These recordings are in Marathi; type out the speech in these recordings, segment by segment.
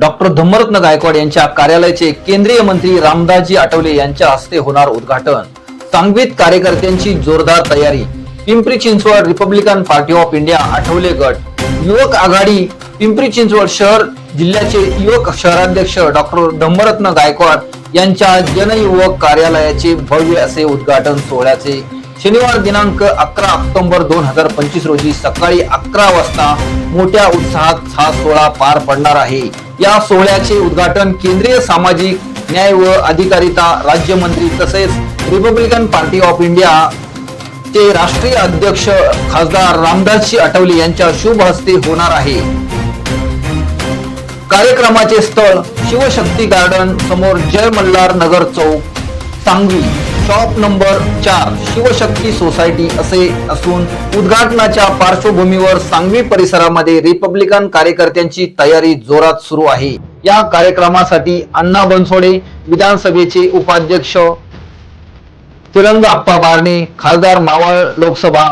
डॉक्टर धम्मरत्न गायकवाड यांच्या कार्यालयाचे केंद्रीय मंत्री रामदासजी आठवले यांच्या हस्ते होणार उद्घाटन. सांगवीत कार्यकर्त्यांची जोरदार तयारी. Pimpri Chinchwad Republican Party of India Athawale गट. युवक आघाडी पिंपरी चिंचवड शहर जिल्ह्याचे युवक शहराध्यक्ष डॉक्टर धम्मरत्न गायकवाड यांच्या जनयुवक कार्यालयाचे भव्य असे उद्घाटन सोहळ्याचे शनिवार दिनांक अकरा ऑक्टोबर दोन हजार पंचवीस रोजी सकाळी अकरा वाजता मोठ्या उत्साहात हा सोहळा पार पडणार आहे. या सोहळ्याचे उद्घाटन केंद्रीय सामाजिक न्याय व अधिकारिता राज्यमंत्री तसेच रिपब्लिकन पार्टी ऑफ इंडिया चे राष्ट्रीय अध्यक्ष खासदार रामदासजी आठवले यांच्या शुभ हस्ते होणार आहे. कार्यक्रमाचे स्थळ शिवशक्ती गार्डन समोर जय मल्हार नगर चौक सांगली शॉप नंबर चार शिवशक्ती सोसायटी असे असून उद्घाटनाच्या पार्श्वभूमीवर सांगवी परिसरामध्ये रिपब्लिकन कार्यकर्त्यांची तयारी जोरात सुरू आहे. या कार्यक्रमासाठी अण्णा बनसोडे विधानसभेचे उपाध्यक्ष तिरंग आप्पा बारणे खासदार मावळ लोकसभा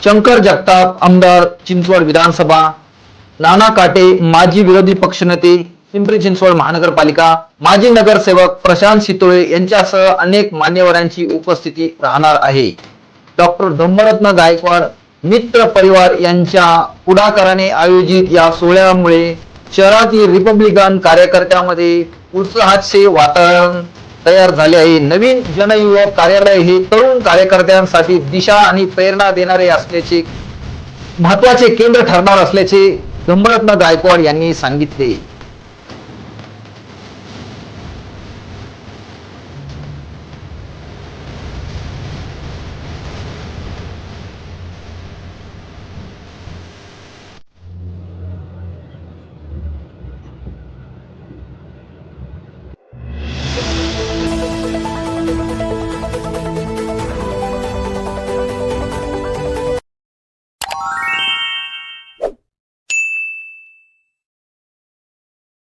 शंकर जगताप आमदार चिंचवड विधानसभा नाना काटे माजी विरोधी पक्षनेते पिंपरी चिंचवड महानगरपालिका माजी नगरसेवक प्रशांत शितोळे यांच्यासह अनेक मान्यवरांची उपस्थिती राहणार आहे. डॉक्टर धम्मरत्न गायकवाड मित्र परिवार यांच्या पुढाकाराने आयोजित या सोहळ्यामुळे शहरातील रिपब्लिकन कार्यकर्त्यामध्ये उत्साहाचे वातावरण तयार झाले आहे. नवीन जनयुवक कार्यालय हे तरुण कार्यकर्त्यांसाठी दिशा आणि प्रेरणा देणारे असल्याचे महत्त्वाचे केंद्र ठरणार असल्याचे धम्मरत्न गायकवाड यांनी सांगितले.